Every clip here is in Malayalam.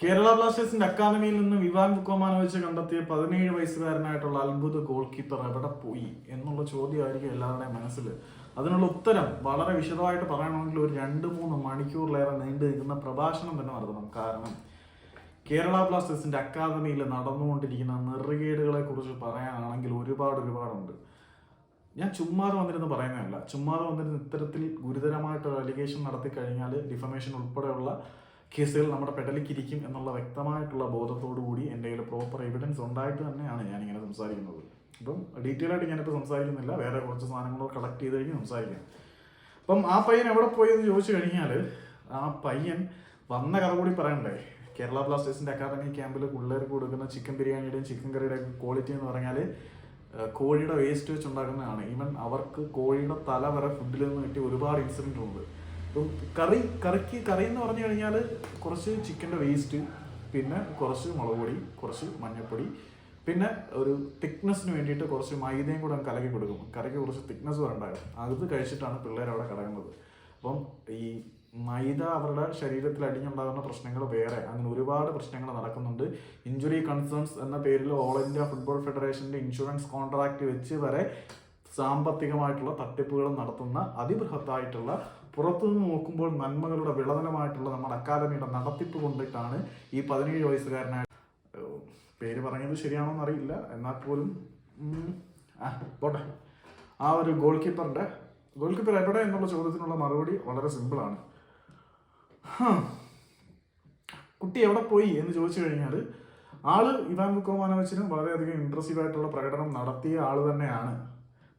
കേരള ബ്ലാസ്റ്റേഴ്സിന്റെ അക്കാദമിയിൽ നിന്ന് വിവാൻ ബുക്കോമാനോവിച്ച് കണ്ടെത്തിയ പതിനേഴ് വയസ്സുകാരനായിട്ടുള്ള അത്ഭുത ഗോൾ കീപ്പർ എവിടെ പോയി എന്നുള്ള ചോദ്യമായിരിക്കും എല്ലാവരുടെയും മനസ്സിൽ അതിനുള്ള ഉത്തരം വളരെ വിശദമായിട്ട് പറയണമെങ്കിൽ ഒരു രണ്ട് മൂന്ന് മണിക്കൂറിലേറെ നീണ്ടു നിൽക്കുന്ന പ്രഭാഷണം തന്നെ നടത്തണം. കാരണം കേരള ബ്ലാസ്റ്റേഴ്സിന്റെ അക്കാദമിയിൽ നടന്നുകൊണ്ടിരിക്കുന്ന നെറുകേടുകളെ കുറിച്ച് പറയാനാണെങ്കിൽ ഒരുപാട് ഒരുപാടുണ്ട്. ഞാൻ ചുമ്മാതെ വന്നിരുന്ന് പറയുന്നതല്ല. ചുമ്മാതെ വന്നിരുന്ന് ഇത്തരത്തിൽ ഗുരുതരമായിട്ടൊരു അലിഗേഷൻ നടത്തി കഴിഞ്ഞാൽ ഡിഫമേഷൻ ഉൾപ്പെടെയുള്ള കേസുകൾ നമ്മുടെ പെടലിക്കിരിക്കും എന്നുള്ള വ്യക്തമായിട്ടുള്ള ബോധത്തോടു കൂടി എന്റെ കയ്യിൽ പ്രോപ്പർ എവിഡൻസ് ഉണ്ടായിട്ട് തന്നെയാണ് ഞാനിങ്ങനെ സംസാരിക്കുന്നത്. അപ്പം ഡീറ്റെയിൽ ആയിട്ട് ഞാനിപ്പോൾ സംസാരിക്കുന്നില്ല. വേറെ കുറച്ച് സാധനങ്ങളോ കളക്ട് ചെയ്ത് കഴിഞ്ഞ് സംസാരിക്കാം. അപ്പം ആ പയ്യൻ എവിടെ പോയി എന്ന് ചോദിച്ചു കഴിഞ്ഞാൽ ആ പയ്യൻ വന്ന കഥ കൂടി പറയണ്ടേ? കേരള ബ്ലാസ്റ്റേഴ്സിന്റെ അക്കാദമി ക്യാമ്പിൽ പിള്ളേർക്ക് കൊടുക്കുന്ന ചിക്കൻ ബിരിയാണിയുടെയും ചിക്കൻ കറിയുടെയും ക്വാളിറ്റി എന്ന് പറഞ്ഞാൽ കോഴിയുടെ വേസ്റ്റ് വെച്ച് ഉണ്ടാക്കുന്നതാണ് ഈവൻ അവർക്ക് കോഴിയുടെ തല വരെ ഫുഡിൽ നിന്ന് കിട്ടിയ ഒരുപാട് ഇൻസിഡന്റ് ഇപ്പം കറി കറിക്ക് കറി എന്ന് പറഞ്ഞു കഴിഞ്ഞാൽ കുറച്ച് ചിക്കന്റെ വേസ്റ്റ് പിന്നെ കുറച്ച് മുളക് പൊടി കുറച്ച് മഞ്ഞൾപ്പൊടി പിന്നെ ഒരു തിക്നെസ്സിന് വേണ്ടിയിട്ട് കുറച്ച് മൈദയും കൂടെ കലക്കി കൊടുക്കും. കറിക്ക് കുറച്ച് തിക്നെസ് വരണ്ടായിരുന്നു. അത് കഴിച്ചിട്ടാണ് പിള്ളേർ അവിടെ കിടക്കുന്നത് അപ്പം ഈ മൈദ അവരുടെ ശരീരത്തിൽ അടിഞ്ഞുണ്ടാകുന്ന പ്രശ്നങ്ങൾ വേറെ. അങ്ങനെ ഒരുപാട് പ്രശ്നങ്ങൾ നടക്കുന്നുണ്ട്. ഇഞ്ചുറി കൺസേൺസ് എന്ന പേരിൽ ഓൾ ഇന്ത്യ ഫുട്ബോൾ ഫെഡറേഷന്റെ ഇൻഷുറൻസ് കോൺട്രാക്ട് വെച്ച് വരെ സാമ്പത്തികമായിട്ടുള്ള തട്ടിപ്പുകൾ നടത്തുന്ന അതിബൃഹത്തായിട്ടുള്ള പുറത്തുനിന്ന് നോക്കുമ്പോൾ നന്മകളുടെ വിളതനമായിട്ടുള്ള നമ്മുടെ അക്കാദമിയുടെ നടത്തിപ്പ് കൊണ്ടിട്ടാണ് ഈ പതിനേഴ് വയസ്സുകാരനായ പേര് പറഞ്ഞത് ശരിയാണോ എന്നറിയില്ല എന്നാൽ പോലും ആ പോട്ടെ. ആ ഒരു ഗോൾ കീപ്പറിന്റെ ഗോൾ കീപ്പർ എവിടെ എന്നുള്ള ചോദ്യത്തിനുള്ള മറുപടി വളരെ സിമ്പിളാണ് കുട്ടി എവിടെ പോയി എന്ന് ചോദിച്ചു കഴിഞ്ഞാൽ ആൾ ഇവാൻ ബുക്കോമാനോവിച്ചിനും വളരെയധികം ഇമ്പ്രസീവ് ആയിട്ടുള്ള പ്രകടനം നടത്തിയ ആൾ തന്നെയാണ്.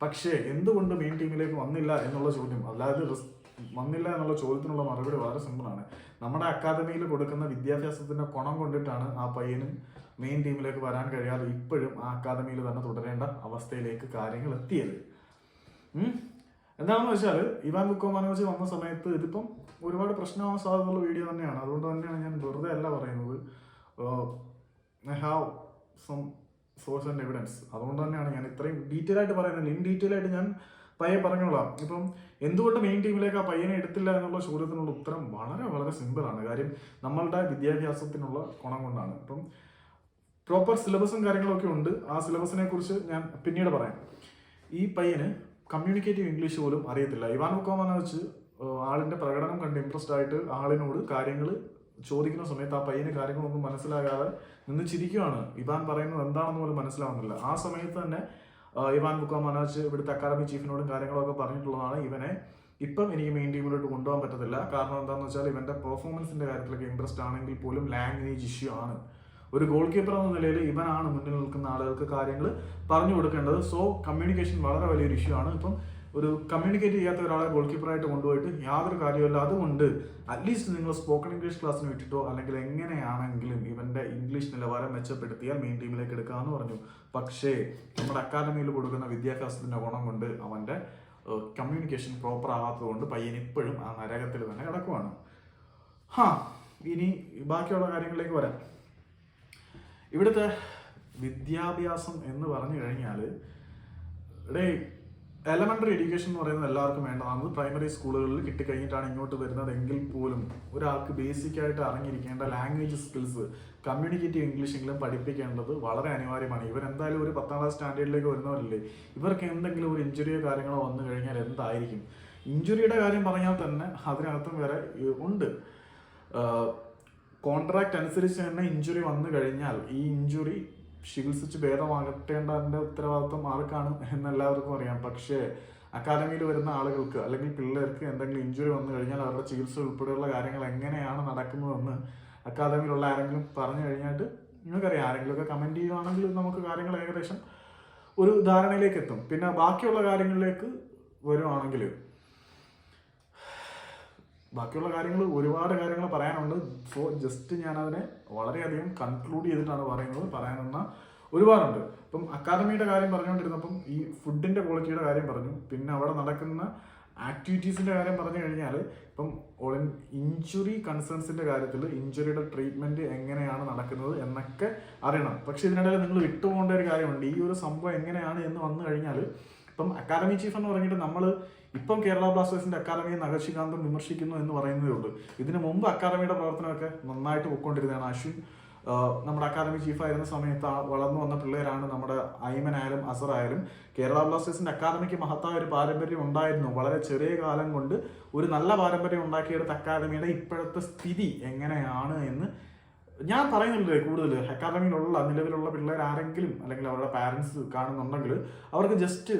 പക്ഷേ എന്തുകൊണ്ട് മെയിൻ ടീമിലേക്ക് വന്നില്ല എന്നുള്ള ചോദ്യം. അല്ലാതെ റിസ്- വന്നില്ല എന്നുള്ള ചോദ്യത്തിനുള്ള മറുപടി വളരെ സിമ്പിളാണ് നമ്മുടെ അക്കാദമിയിൽ കൊടുക്കുന്ന വിദ്യാഭ്യാസത്തിന്റെ കുണം കൊണ്ടിട്ടാണ് ആ പയ്യനും മെയിൻ ടീമിലേക്ക് വരാൻ കഴിയാതെ ഇപ്പോഴും ആ അക്കാദമിയിൽ തന്നെ തുടരേണ്ട അവസ്ഥയിലേക്ക് കാര്യങ്ങൾ എത്തിയത്. എന്താണെന്ന് വെച്ചാൽ ഇവാൻ ബുക്കോമാനോവിച്ച് വന്ന സമയത്ത് ഇതിപ്പം ഒരുപാട് പ്രശ്നമാവാൻ സാധ്യതയുള്ള വീഡിയോ തന്നെയാണ്. അതുകൊണ്ട് തന്നെയാണ് ഞാൻ വെറുതെ അല്ല പറയുന്നത്. I have some source and evidence അതുകൊണ്ട് തന്നെയാണ് ഞാൻ ഇത്രയും ഡീറ്റെയിൽ ആയിട്ട് പറയുന്നത്. ഇൻ ഡീറ്റെയിൽ ആയിട്ട് ഞാൻ പയ്യെ പറഞ്ഞോളാം. ഇപ്പം എന്തുകൊണ്ട് മെയിൻ ടീമിലേക്ക് ആ പയ്യനെ എടുത്തില്ല എന്നുള്ള ചോദ്യത്തിനുള്ള ഉത്തരം വളരെ വളരെ സിമ്പിളാണ് കാര്യം നമ്മളുടെ വിദ്യാഭ്യാസത്തിനുള്ള ഗുണം കൊണ്ടാണ്. ഇപ്പം പ്രോപ്പർ സിലബസും കാര്യങ്ങളൊക്കെ ഉണ്ട്. ആ സിലബസിനെ കുറിച്ച് ഞാൻ പിന്നീട് പറയാം. ഈ പയ്യന് കമ്മ്യൂണിക്കേറ്റീവ് ഇംഗ്ലീഷ് പോലും അറിയത്തില്ല. ഇവാൻ മുക്കോമെന്ന് വെച്ച് ആളിന്റെ പ്രകടനം കണ്ട് ഇൻട്രസ്റ്റ് ആയിട്ട് ആളിനോട് കാര്യങ്ങൾ ചോദിക്കുന്ന സമയത്ത് ആ പയ്യന് കാര്യങ്ങളൊന്നും മനസ്സിലാകാതെ നിന്ന് ചിരിക്കുകയാണ് ഇവാൻ പറയുന്നത് എന്താണെന്ന് പോലും മനസ്സിലാവുന്നില്ല. ആ സമയത്ത് തന്നെ ആ, മുക്കോ മനോജ് ഇവിടുത്തെ അക്കാദമി ചീഫിനോടും കാര്യങ്ങളൊക്കെ പറഞ്ഞിട്ടുള്ളതാണ് ഇവനെ. ഇപ്പം എനിക്ക് മെയിൻ ടീമിലോട്ട് കൊണ്ടുപോകാൻ പറ്റത്തില്ല. കാരണം എന്താണെന്ന് വെച്ചാൽ ഇവന്റെ പെർഫോമൻസിന്റെ കാര്യത്തിലൊക്കെ ഇൻട്രസ്റ്റ് ആണെങ്കിൽ പോലും ലാംഗ്വേജ് ഇഷ്യൂ ആണ്. ഒരു ഗോൾ കീപ്പർ എന്ന നിലയിൽ ഇവനാണ് മുന്നിൽ നിൽക്കുന്ന ആളുകൾക്ക് കാര്യങ്ങൾ പറഞ്ഞു കൊടുക്കേണ്ടത്. സോ കമ്മ്യൂണിക്കേഷൻ വളരെ വലിയൊരു ഇഷ്യൂ ആണ്. ഇപ്പം ഒരു കമ്മ്യൂണിക്കേറ്റ് ചെയ്യാത്ത ഒരാളെ ഗോൾ കീപ്പറായിട്ട് കൊണ്ടുപോയിട്ട് യാതൊരു കാര്യമല്ല അതുകൊണ്ട് അറ്റ്ലീസ്റ്റ് നിങ്ങൾ സ്പോക്കൺ ഇംഗ്ലീഷ് ക്ലാസ്സിന് വിട്ടിട്ടോ അല്ലെങ്കിൽ എങ്ങനെയാണെങ്കിലും ഇവന്റെ ഇംഗ്ലീഷ് നിലവാരം മെച്ചപ്പെടുത്തിയാൽ മെയിൻ ടീമിലേക്ക് എടുക്കാമെന്ന് പറഞ്ഞു. പക്ഷേ നമ്മുടെ അക്കാദമിയിൽ കൊടുക്കുന്ന വിദ്യാഭ്യാസത്തിന്റെ ഗുണം കൊണ്ട് അവന്റെ കമ്മ്യൂണിക്കേഷൻ പ്രോപ്പർ ആവാത്തത് കൊണ്ട് പയ്യൻ ഇപ്പോഴും ആ നരകത്തിൽ തന്നെ കിടക്കുവാണ്. ഹാ ഇനി ബാക്കിയുള്ള കാര്യങ്ങളിലേക്ക് വരാം. ഇവിടുത്തെ വിദ്യാഭ്യാസം എന്ന് പറഞ്ഞു കഴിഞ്ഞാൽ ഡേ എലമെന്ററി എഡ്യൂക്കേഷൻ എന്ന് പറയുന്നത് എല്ലാവർക്കും വേണ്ടതാണ്. പ്രൈമറി സ്കൂളുകളിൽ കിട്ടിക്കഴിഞ്ഞിട്ടാണ് ഇങ്ങോട്ട് വരുന്നത് എങ്കിൽ പോലും ഒരാൾക്ക് ബേസിക് ആയിട്ട് അറിഞ്ഞിരിക്കേണ്ട ലാംഗ്വേജ് സ്കിൽസ് കമ്മ്യൂണിക്കേറ്റീവ് ഇംഗ്ലീഷെങ്കിലും പഠിപ്പിക്കേണ്ടത് വളരെ അനിവാര്യമാണ്. ഇവർ എന്തായാലും ഒരു പത്താം ക്ലാസ് സ്റ്റാൻഡേർഡിലേക്ക് വരുന്നവരല്ലേ? ഇവർക്ക് എന്തെങ്കിലും ഒരു ഇഞ്ചുറിയോ കാര്യങ്ങളോ വന്നു കഴിഞ്ഞാൽ എന്തായിരിക്കും? ഇഞ്ചുറിയുടെ കാര്യം പറഞ്ഞാൽ തന്നെ അതിനകത്തും വരെ ഉണ്ട്. കോൺട്രാക്ട് അനുസരിച്ച് തന്നെ ഇഞ്ചുറി വന്നു കഴിഞ്ഞാൽ ഈ ഇഞ്ചുറി ചികിത്സിച്ച് ഭേദമാകട്ടേണ്ടതിന്റെ ഉത്തരവാദിത്വം ആർക്കാണ് എന്ന് എല്ലാവർക്കും അറിയാം. പക്ഷേ അക്കാദമിയിൽ വരുന്ന ആളുകൾക്ക് അല്ലെങ്കിൽ പിള്ളേർക്ക് എന്തെങ്കിലും ഇഞ്ചുറി വന്നു കഴിഞ്ഞാൽ അവരുടെ ചികിത്സ ഉൾപ്പെടെയുള്ള കാര്യങ്ങൾ എങ്ങനെയാണ് നടക്കുന്നതെന്ന് അക്കാദമിയിലുള്ള ആരെങ്കിലും പറഞ്ഞു കഴിഞ്ഞിട്ട് നിങ്ങൾക്കറിയാം. ആരെങ്കിലുമൊക്കെ കമന്റ് ചെയ്യുവാണെങ്കിൽ നമുക്ക് കാര്യങ്ങൾ ഏകദേശം ഒരു ധാരണയിലേക്ക് എത്തും. പിന്നെ ബാക്കിയുള്ള കാര്യങ്ങളിലേക്ക് വരുവാണെങ്കിൽ ബാക്കിയുള്ള കാര്യങ്ങൾ ഒരുപാട് കാര്യങ്ങൾ പറയാനുണ്ട്. സോ ജസ്റ്റ് ഞാൻ അതിനെ വളരെയധികം കൺക്ലൂഡ് ചെയ്തിട്ടാണ് പറയുന്നത്. പറയാനെന്ന ഒരുപാടുണ്ട്. ഇപ്പം അക്കാദമിയുടെ കാര്യം പറഞ്ഞുകൊണ്ടിരുന്നപ്പം ഈ ഫുഡിന്റെ ക്വാളിറ്റിയുടെ കാര്യം പറഞ്ഞു. പിന്നെ അവിടെ നടക്കുന്ന ആക്ടിവിറ്റീസിന്റെ കാര്യം പറഞ്ഞു കഴിഞ്ഞാൽ ഇപ്പം ഇഞ്ചുറി കൺസേൺസിന്റെ കാര്യത്തിൽ ഇഞ്ചുറിയുടെ ട്രീറ്റ്മെന്റ് എങ്ങനെയാണ് നടക്കുന്നത് എന്നൊക്കെ അറിയണം. പക്ഷേ ഇതിനിടയിൽ നിങ്ങൾ വിട്ടുപോകേണ്ട ഒരു കാര്യമുണ്ട്. ഈ ഒരു സംഭവം എങ്ങനെയാണ് എന്ന് വന്നു കഴിഞ്ഞാൽ ഇപ്പം അക്കാദമി ചീഫ് എന്ന് പറഞ്ഞിട്ട് നമ്മൾ ഇപ്പം കേരള ബ്ലാസ്റ്റേഴ്സിന്റെ അക്കാദമിയെ നഗശികാന്തം വിമർശിക്കുന്നു എന്ന് പറയുന്നതേ ഉള്ളൂ. ഇതിനു മുമ്പ് അക്കാദമിയുടെ പ്രവർത്തനമൊക്കെ നന്നായിട്ട് പോയിക്കൊണ്ടിരുന്നതാണ്. അശ്വിൻ നമ്മുടെ അക്കാദമി ചീഫായിരുന്ന സമയത്ത് ആ വളർന്നു വന്ന പിള്ളേരാണ് നമ്മുടെ അയ്മനായാലും ആയാലും കേരള ബ്ലാസ്റ്റേഴ്സിന്റെ അക്കാദമിക്ക് മഹത്തായ ഒരു പാരമ്പര്യം ഉണ്ടായിരുന്നു. വളരെ ചെറിയ കാലം കൊണ്ട് ഒരു നല്ല പാരമ്പര്യം ഉണ്ടാക്കിയെടുത്ത അക്കാദമിയുടെ ഇപ്പോഴത്തെ സ്ഥിതി എങ്ങനെയാണ് എന്ന് ഞാൻ പറയുന്നില്ലേ കൂടുതൽ. അക്കാദമിയിലുള്ള നിലവിലുള്ള പിള്ളേർ ആരെങ്കിലും അല്ലെങ്കിൽ അവരുടെ പാരൻസ് കാണുന്നുണ്ടെങ്കിൽ അവർക്ക് ജസ്റ്റ്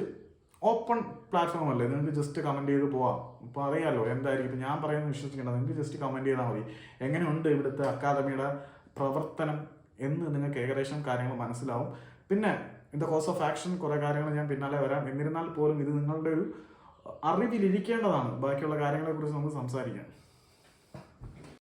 ഓപ്പൺ പ്ലാറ്റ്ഫോം അല്ലേ? നിങ്ങൾക്ക് ജസ്റ്റ് കമന്റ് ചെയ്ത് പോവാം. ഇപ്പോൾ അറിയാമല്ലോ എന്തായിരിക്കും? ഇപ്പോൾ ഞാൻ പറയുന്നത് വിശ്വസിക്കേണ്ട. നിങ്ങൾക്ക് ജസ്റ്റ് കമന്റ് ചെയ്താൽ മതി. എങ്ങനെയുണ്ട് ഇവിടുത്തെ അക്കാദമിയുടെ പ്രവർത്തനം എന്ന് നിങ്ങൾക്ക് ഏകദേശം കാര്യങ്ങൾ മനസ്സിലാവും. പിന്നെ in the course of action കുറേ കാര്യങ്ങൾ ഞാൻ പിന്നാലെ വരാം. എന്നിരുന്നാൽ പോലും ഇത് നിങ്ങളുടെ ഒരു അറിവിലിരിക്കേണ്ടതാണ്. ബാക്കിയുള്ള കാര്യങ്ങളെക്കുറിച്ച് നമുക്ക് സംസാരിക്കാം.